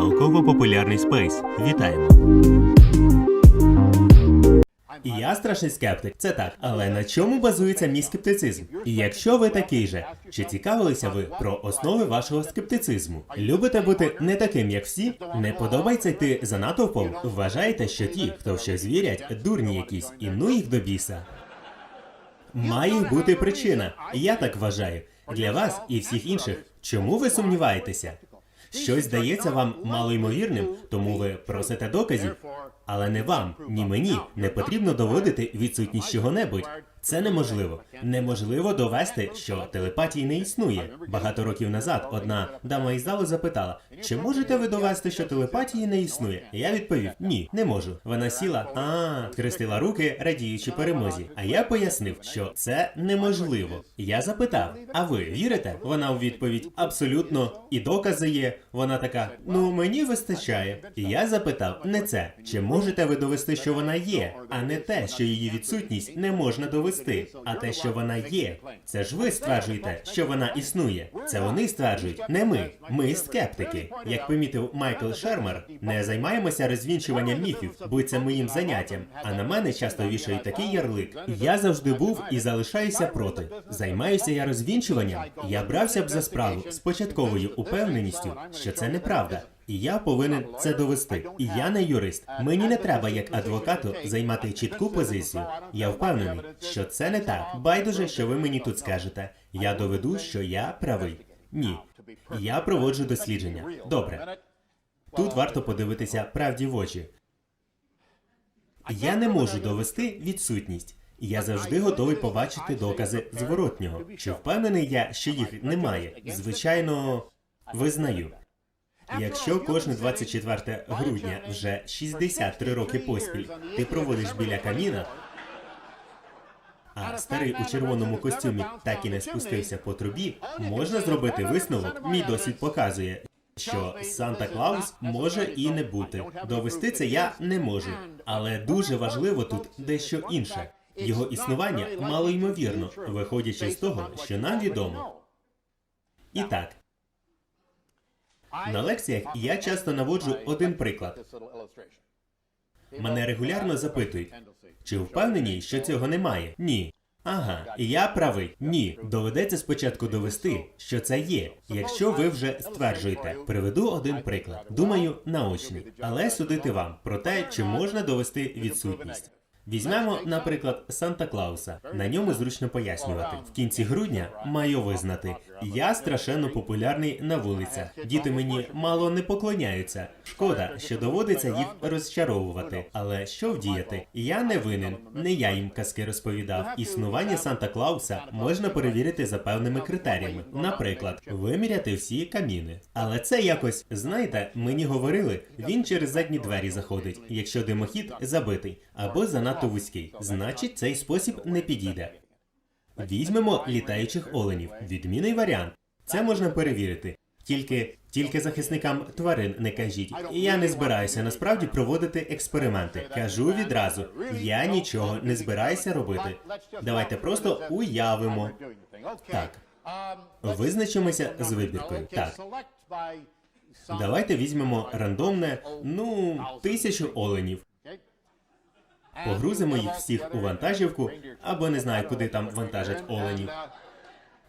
Науково-популярний спейс. Вітаємо. Я страшний скептик, це так. Але на чому базується мій скептицизм? І якщо ви такий же, чи цікавилися ви про основи вашого скептицизму? Любите бути не таким, як всі? Не подобається йти за натовпом? Вважаєте, що ті, хто в щось вірять, дурні якісь, і ну їх до біса? Має бути причина. Я так вважаю. Для вас і всіх інших. Чому ви сумніваєтеся? Щось здається вам малоймовірним, тому ви просите доказів. Але не вам, ні мені не потрібно доводити відсутність чого-небудь. Це неможливо. Неможливо довести, що телепатії не існує. Багато років назад одна дама із залу запитала: чи можете ви довести, що телепатії не існує? Я відповів: ні, не можу. Вона сіла, а схрестила руки, радіючи перемозі. А я пояснив, що це неможливо. Я запитав: а ви вірите? Вона у відповідь абсолютно і докази є. Вона така: ну мені вистачає. І я запитав не це, чи можете ви довести, що вона є, а не те, що її відсутність не можна довести, а те, що вона є. Це ж ви стверджуєте, що вона існує. Це вони стверджують, не ми. Ми скептики. Як помітив Майкл Шермер, не займаємося розвінчуванням міфів, будь це моїм заняттям. А на мене часто вішають такий ярлик. Я завжди був і залишаюся проти. Займаюся я розвінчуванням. Я брався б за справу з початковою упевненістю, що це неправда. І я повинен це довести. І я не юрист. Мені не треба як адвокату займати чітку позицію. Я впевнений, що це не так. Байдуже, що ви мені тут скажете. Я доведу, що я правий. Ні. Я проводжу дослідження. Добре. Тут варто подивитися правді в очі. Я не можу довести відсутність. Я завжди готовий побачити докази зворотнього. Чи впевнений я, що їх немає? Звичайно, визнаю. Якщо кожне 24 грудня вже 63 роки поспіль ти проводиш біля каміна, а старий у червоному костюмі так і не спустився по трубі, можна зробити висновок. Мій досвід показує, що Санта Клаус може і не бути. Довести це я не можу. Але дуже важливо тут дещо інше. Його існування малоймовірно, виходячи з того, що нам відомо. І так, на лекціях я часто наводжу один приклад. Мене регулярно запитують, чи впевнені, що цього немає? Ні. Ага, я правий. Ні. Доведеться спочатку довести, що це є. Якщо ви вже стверджуєте, приведу один приклад. Думаю, наочний, але судити вам про те, чи можна довести відсутність. Візьмемо, наприклад, Санта Клауса. На ньому зручно пояснювати. В кінці грудня маю визнати, я страшенно популярний на вулицях. Діти мені мало не поклоняються. Шкода, що доводиться їх розчаровувати. Але що вдіяти? Я не винен, не я їм казки розповідав. Існування Санта Клауса можна перевірити за певними критеріями. Наприклад, виміряти всі каміни. Але це якось, знаєте, мені говорили, він через задні двері заходить, якщо димохід забитий або занадто вузький. Значить, цей спосіб не підійде. Візьмемо літаючих оленів. Відмінний варіант. Це можна перевірити. Тільки тільки захисникам тварин не кажіть. І я не збираюся насправді проводити експерименти. Кажу відразу, я нічого не збираюся робити. Давайте просто уявимо. Так, визначимося з вибіркою. Так, давайте візьмемо рандомне, ну, тисячу оленів. Погрузимо їх всіх у вантажівку або не знаю, куди там вантажать оленів.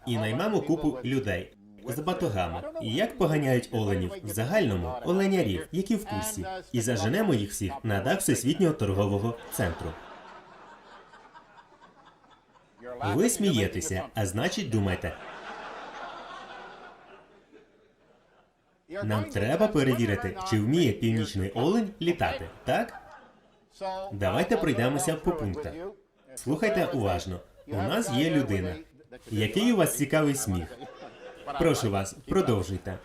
І наймемо купу людей з батогами. І як поганяють оленів в загальному оленярів, які в курсі, і заженемо їх всіх на дах всесвітнього торгового центру. Ви смієтеся, а значить думайте. Нам треба перевірити, чи вміє північний олень літати, так? Давайте пройдемося по пунктах. Слухайте уважно. У нас є людина. Який у вас цікавий сміх? Прошу вас, продовжуйте.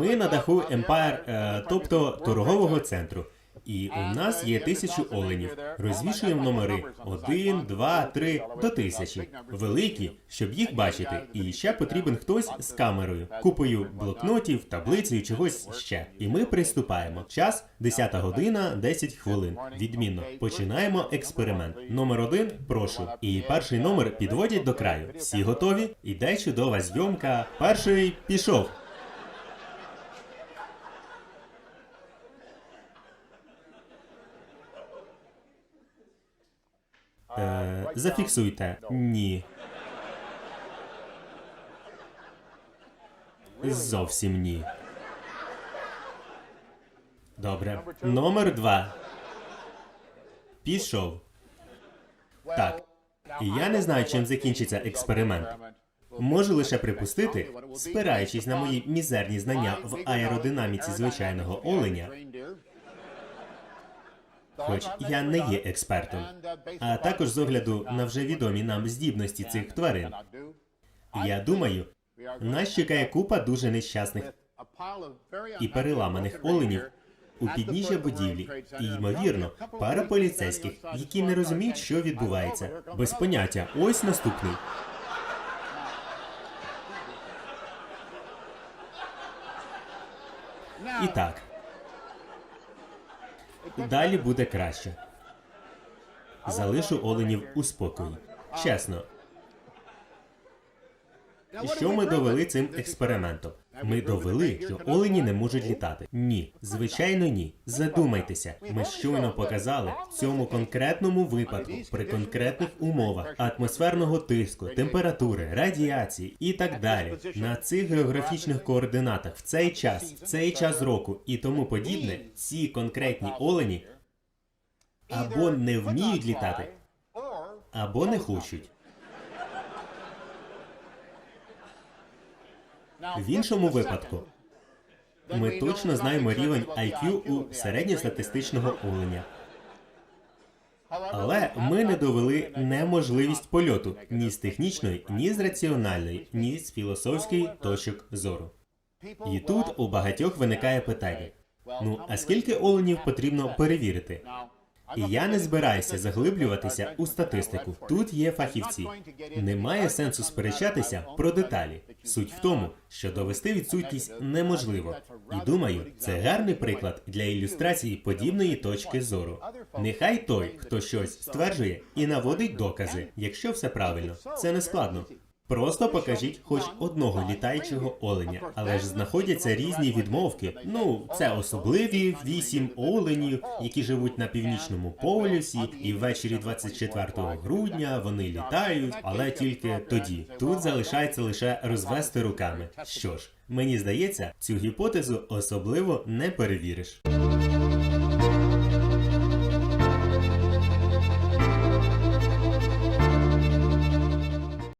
Ми на даху Empire, е, тобто торгового центру. І у нас є тисячу оленів. Розвішуємо номери один, два, три до тисячі. Великі, щоб їх бачити. І ще потрібен хтось з камерою, купою блокнотів, таблицею, чогось ще. І ми приступаємо. Час 10 година, 10 хвилин. Відмінно. Починаємо експеримент. Номер один, прошу. І перший номер підводять до краю. Всі готові? Іде чудова зйомка. Перший пішов. Е, зафіксуйте. Ні. Зовсім ні. Добре. Номер два. Пішов. Так. Я не знаю, чим закінчиться експеримент. Можу лише припустити, спираючись на мої мізерні знання в аеродинаміці звичайного оленя, хоч я не є експертом, а також з огляду на вже відомі нам здібності цих тварин. Я думаю, нас чекає купа дуже нещасних і переламаних оленів у підніжжя будівлі, і ймовірно, пара поліцейських, які не розуміють, що відбувається. Без поняття. Ось наступний. І так. Далі буде краще. Залишу оленів у спокої. Чесно. Що ми довели цим експериментом? Ми довели, що олені не можуть літати. Ні, звичайно, ні. Задумайтеся, ми щойно показали в цьому конкретному випадку, при конкретних умовах атмосферного тиску, температури, радіації і так далі, на цих географічних координатах в цей час, в цей час року і тому подібне, ці конкретні олені або не вміють літати, або не хочуть. В іншому випадку ми точно знаємо рівень IQ у середньостатистичного оленя. Але ми не довели неможливість польоту ні з технічної, ні з раціональної, ні з філософської точок зору. І тут у багатьох виникає питання: ну а скільки оленів потрібно перевірити? І я не збираюся заглиблюватися у статистику. Тут є фахівці. Немає сенсу сперечатися про деталі. Суть в тому, що довести відсутність неможливо. І думаю, це гарний приклад для ілюстрації подібної точки зору. Нехай той, хто щось стверджує і наводить докази, якщо все правильно, це не складно. Просто покажіть хоч одного літаючого оленя, але ж знаходяться різні відмовки. Ну, це особливі вісім оленів, які живуть на північному полюсі, і ввечері 24 грудня вони літають, але тільки тоді. Тут залишається лише розвести руками. Що ж, мені здається, цю гіпотезу особливо не перевіриш.